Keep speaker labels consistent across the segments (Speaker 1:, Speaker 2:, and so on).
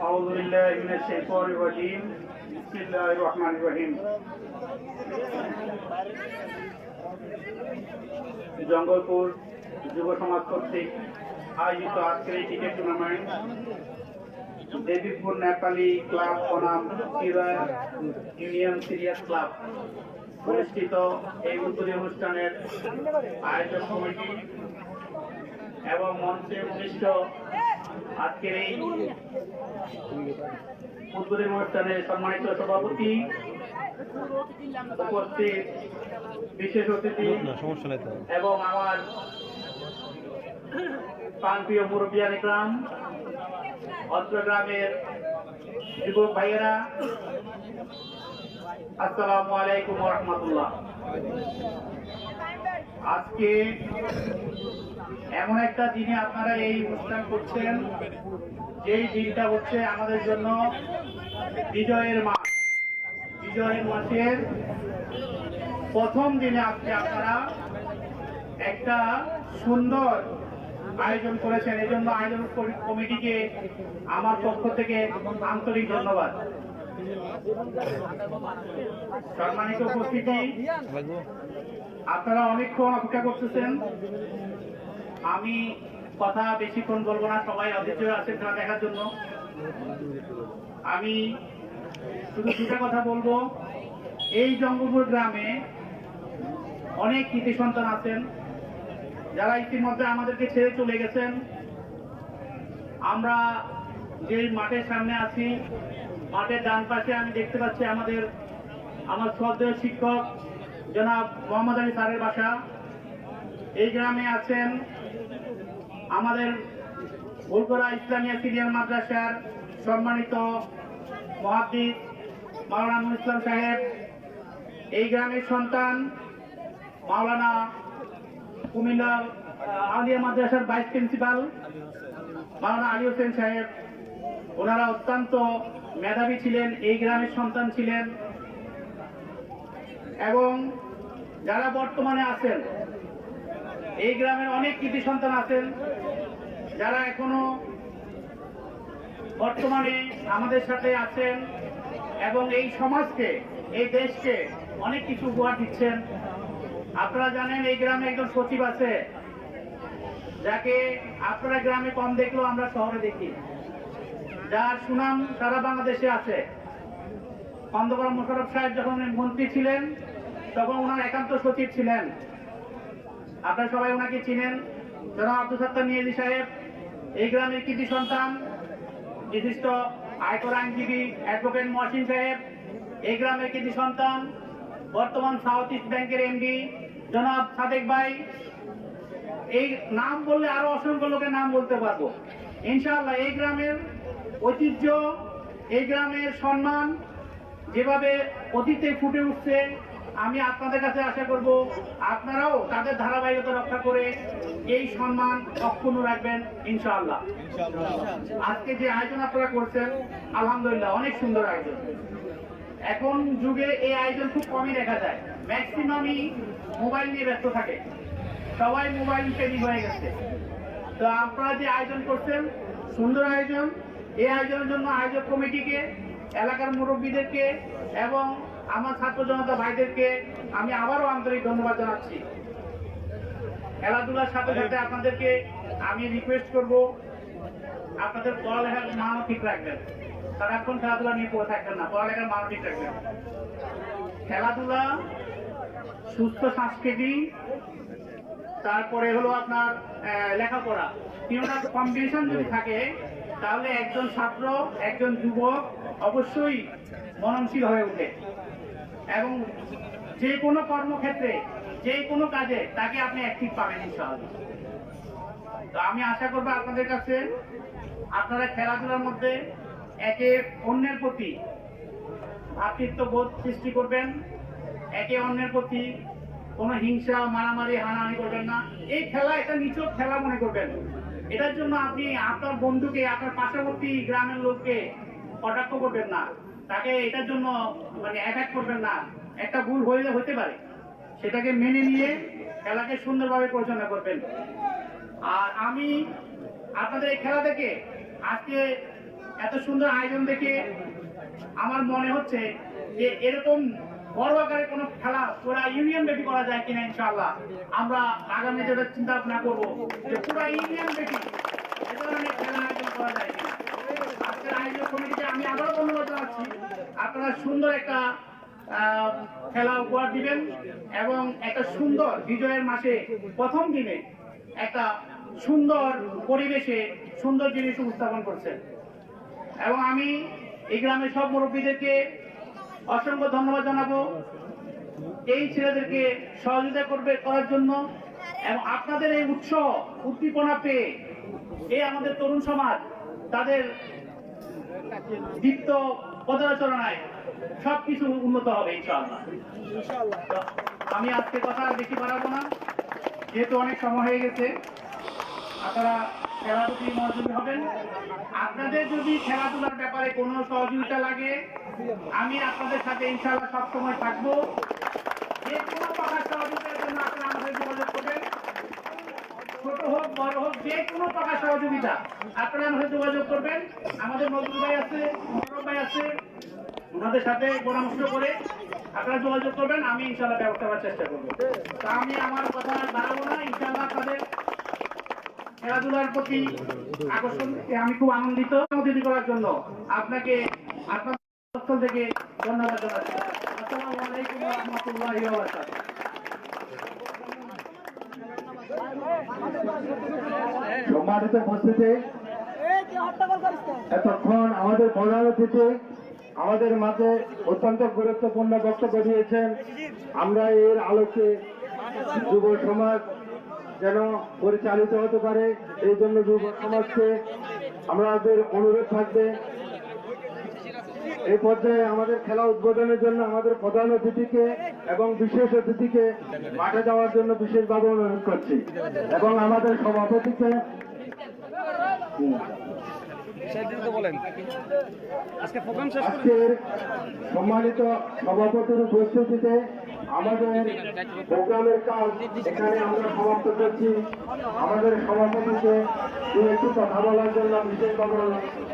Speaker 1: أعوذ بالله من الشيطان الرجيم بسم الله الرحمن الرحيم জঙ্গলপুর যুব সমাজ কর্তৃক আয়োজিত আজকের এই cricket tournament Debipur Nepali club বনাম ক্রীড়া ইউনিয়ন সিরিয়াস ক্লাব অনুষ্ঠিত এই উদ্বোধনী অনুষ্ঠানের আয়োজক কমিটি এবং মঞ্চে উপবিষ্ট আজকের এই উদ্বোধনী অনুষ্ঠানে সম্মানিত সভাপতি উপস্থিত বিশেষ অতিথি এবং আমার প্রান্তীয় মুরব্বিয়ান গ্রাম অত্র গ্রামের যুবক ভাইয়েরা আসসালামু আলাইকুম রহমতুল্লাহ আজকে এমন একটা দিনে আপনারা এই অনুষ্ঠান করছেন, যেই দিনটা হচ্ছে আমাদের জন্য বিজয়ের মাস। বিজয়ের মাসের প্রথম দিনে আজকে আপনারা একটা সুন্দর আয়োজন করেছেন। আয়োজন কমিটিকে, আমার পক্ষ থেকে আন্তরিক ধন্যবাদ। সম্মানিত উপস্থিতি। আপনারা অনেকক্ষণ অপেক্ষা করতেছেন। আমি কথা বেশিক্ষণ বলব না, সবাই অধৈর্য আছেন খেলা দেখার জন্য। আমি শুধু দুটা কথা বলব। এই জঙ্গলপুর গ্রামে অনেক কৃতি সন্তান আছেন। যারা ইতিমধ্যে আমাদেরকে ছেড়ে চলে গেছেন। আমরা যে মাঠের সামনে আছি মাঠের ডান পাশে আমি দেখতে পাচ্ছি আমাদের আমার শ্রদ্ধেয় শিক্ষক জনাব মোহাম্মদ আলী স্যারের বাসা। এই গ্রামে আছেন আমাদের ফুলকরা ইসলামিয়া সিরিয়াল মাদ্রাসার সম্মানিত মহাদ্দিস মাওলানা ইসলাম সাহেব। এই গ্রামের সন্তান মাওলানা কুমিল্লা আহ, আলিয়া মাদ্রাসার ভাইস প্রিন্সিপাল মাওলানা আলী হোসেন সাহেব। ওনারা অত্যন্ত মেধাবী ছিলেন, এই গ্রামের সন্তান ছিলেন। এবং যারা বর্তমানে আছেন, এই গ্রামের অনেক কৃতি সন্তান আছেন, যারা এখনও বর্তমানে আমাদের সাথে আছেন এবং এই সমাজকে, এই দেশকে অনেক কিছু উপহার দিচ্ছেন। আপনারা জানেন, এই গ্রামে একজন সচিব আছে, যাকে আপনারা গ্রামে কম দেখলেও আমরা শহরে দেখি। যার সুনাম সারা বাংলাদেশে আছে। খন্দকার মোশারফ সাহেব যখন মন্ত্রী ছিলেন, তখন ওনার একান্ত সচিব ছিলেন। আপনারা সবাই ওনাকে চিনেন। জনাব আব্দুল সত্তার নিয়াজি সাহেব, এই গ্রামের কৃতি সন্তান, বিশিষ্ট আয়কর আইনজীবী, অ্যাডভোকেট মহসিন সাহেব, এই গ্রামের কৃতি সন্তান, বর্তমান সাউথ ইস্ট ব্যাংকের এমডি, জনাব সাদেক ভাই। এই নাম বললে আরও অসংখ্য লোকের নাম বলতে পারব। ইনশাআল্লাহ এই গ্রামের ঐতিহ্য, এই গ্রামের সম্মান যেভাবে অতীতে ফুটে উঠছে, আমি আপনাদের কাছে আশা করব আপনারাও তাদের ধারাবাহিকতা রক্ষা করে এই সম্মান অক্ষুণ্ণ রাখবেন ইনশাআল্লাহ। আজকে যে আয়োজন আপনারা করছেন, আলহামদুলিল্লাহ অনেক সুন্দর আয়োজন। এখন যুগে এই আয়োজন খুব কমই দেখা যায়। ম্যাক্সিমামই মোবাইল নিয়ে ব্যস্ত থাকে। সবাই মোবাইল প্রেমী হয়ে গেছে। তো আপনারা যে আয়োজন করছেন, সুন্দর আয়োজন। এই আয়োজনের জন্য আয়োজক কমিটিকে, এলাকার মুরব্বীদেরকে এবং আমার ছাত্র জনতা ভাইদেরকে আমি আবারও আন্তরিক ধন্যবাদ জানাচ্ছি। খেলাধুলার সাথে সাথে আপনাদেরকে আমি রিকোয়েস্ট করব, আপনাদের পড়ালেখার মানও ঠিক রাখবেন। সারাক্ষণ খেলাধুলা নিয়ে পড়ে থাকবেন না, পড়ালেখার মানও ঠিক রাখবেন। খেলাধুলা, সুস্থ সংস্কৃতি তারপরে হলো আপনার লেখাপড়া। তিনটার কম্বিনেশন যদি থাকে, তাহলে একজন ছাত্র, একজন যুবক অবশ্যই মননশীল হয়ে ওঠে। এবং যে কোনো কর্মক্ষেত্রে, যে কোনো কাজে তাকে আপনি অ্যাক্টিভ পাবেন ইনশাআল্লাহ। তো আমি আশা করব আপনাদের কাছে, আপনারা খেলাধুলার মধ্যে একে অন্যের প্রতি ভ্রাতৃত্ব বোধ সৃষ্টি করবেন, একে অন্যের প্রতি কোনো হিংসা, মারামারি, হানাহানি করবেন না। এই খেলা একটা নিচক খেলা মনে করবেন। এটার জন্য আপনি আপনার বন্ধুকে, আপনার পার্শ্ববর্তী গ্রামের লোককে কটাক্ষ করবেন না। তাকে এটার জন্য মানে অ্যাটাক করবেন না। একটা ভুল হইলে হতে পারে। সেটাকে মেনে নিয়ে খেলাকে সুন্দরভাবে পরিচালনা করবেন। আর আমি আপনাদের এই খেলা দেখে আজকে এত সুন্দর আয়োজন দেখে আমার মনে হচ্ছে যে এরকম বড় আকারে কোনো খেলা পুরা ইউনিয়ন ব্যাপী করা যায় কিনা ইনশাআল্লাহ, আমরা আগামী যেটা চিন্তা ভাবনা করব যে পুরা ইউনিয়ন ব্যাপী করা যায় আমি আপনারা সুন্দর একটা খেলা উপহার দিবেন এবং একটা সুন্দর বিজয়ের মাসে প্রথম দিনে একটা সুন্দর পরিবেশে সুন্দর জিনিস করছেন। এবং আমি এই গ্রামের সব মুরব্বীদেরকে অসংখ্য ধন্যবাদ জানাব। এই ছেলেদেরকে সহযোগিতা করবে, করার জন্য। এবং আপনাদের এই উৎসাহ উদ্দীপনা পেয়ে এই আমাদের তরুণ সমাজ, তাদের দীপ্ত পদাচরণায় সবকিছু উন্নত হবে, ইনশাআল্লাহ। আমি আজকে কথা আর বেশি বাড়াবো না। যেহেতু অনেক সময় হয়ে গেছে, আপনারা খেলাধুলি মনোযোগী হবেন। আপনাদের যদি খেলাধুলার ব্যাপারে কোনো সহযোগিতা লাগে আমি আপনাদের সাথে ইনশাআল্লাহ সবসময় থাকব। যে কোনো প্রকার সহযোগিতার জন্য আপনারা আমাদের যোগাযোগ করবেন। ছোট হোক, বড় হোক, যে কোনো প্রকার সহযোগিতা আপনারা আমাদের যোগাযোগ করবেন। আমাদের নজরুল ভাই আছে, মনোরম ভাই আছে, ওনাদের সাথে পরামর্শ করে আপনারা যোগাযোগ করবেন। আমি ইনশাল্লাহ ব্যবস্থা করার চেষ্টা করব। তা আমি আমার কথা বাড়াবো না। ইনশাল্লাহ আপনাদের খেলাধুলার প্রতি আকর্ষণ আমি খুব আনন্দিত। করার জন্য আপনাকে স্থল থেকে ধন্যবাদ জানাচ্ছি। আসসালামু আলাইকুম
Speaker 2: সম্মানিত উপস্থিতি। এতক্ষণ আমাদের প্রধান অতিথি আমাদের মাঝে অত্যন্ত গুরুত্বপূর্ণ বক্তব্য দিয়েছেন। আমরা এর আলোকে যুব সমাজ যেন পরিচালিত হতে পারে, এই জন্য যুব সমাজকে আমাদের অনুরোধ থাকবে এই পর্যায়ে আমাদের খেলা উদ্বোধনের জন্য আমাদের প্রধান অতিথিকে এবং বিশেষ অতিথিকে মাঠে যাওয়ার জন্য বিশেষভাবে অনুরোধ করছি। এবং আমাদের সভাপতিকে সম্মানিত সভাপতির উপস্থিতিতে আমাদের প্রোগ্রামের কাজ এখানে আমরা সমাপ্ত করছি। আমাদের সভাপতিকে একটু কথা বলার জন্য বিশেষভাবে অনুরোধ করছি।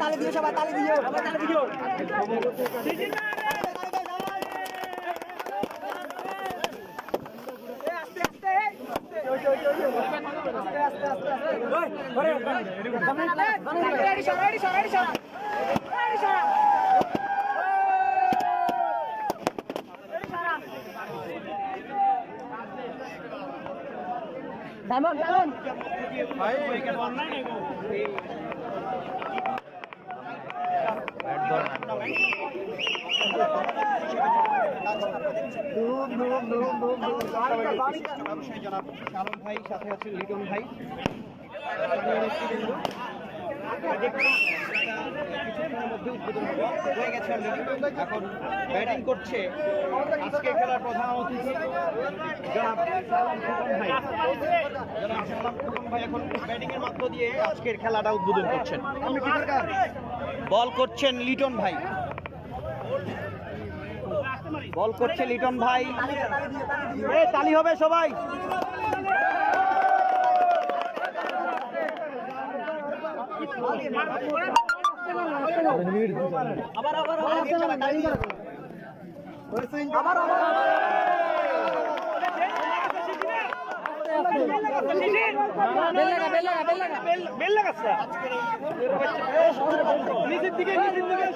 Speaker 3: তালি দিও সবাই তালি দিও। তালি দিও। Diamond diamond.
Speaker 4: লিটন ভাই এখন ব্যাটিং করছে আজকে খেলার প্রধান অতিথি জনাব ভাই এখন ব্যাটিং এর মধ্য দিয়ে আজকের খেলাটা উদ্বোধন করছেন। বল করছেন লিটন ভাই। বল করছে লিটন ভাই। এ তালি হবে সবাই।
Speaker 3: আবার আবার
Speaker 4: নিচের দিকে নিচের দিকে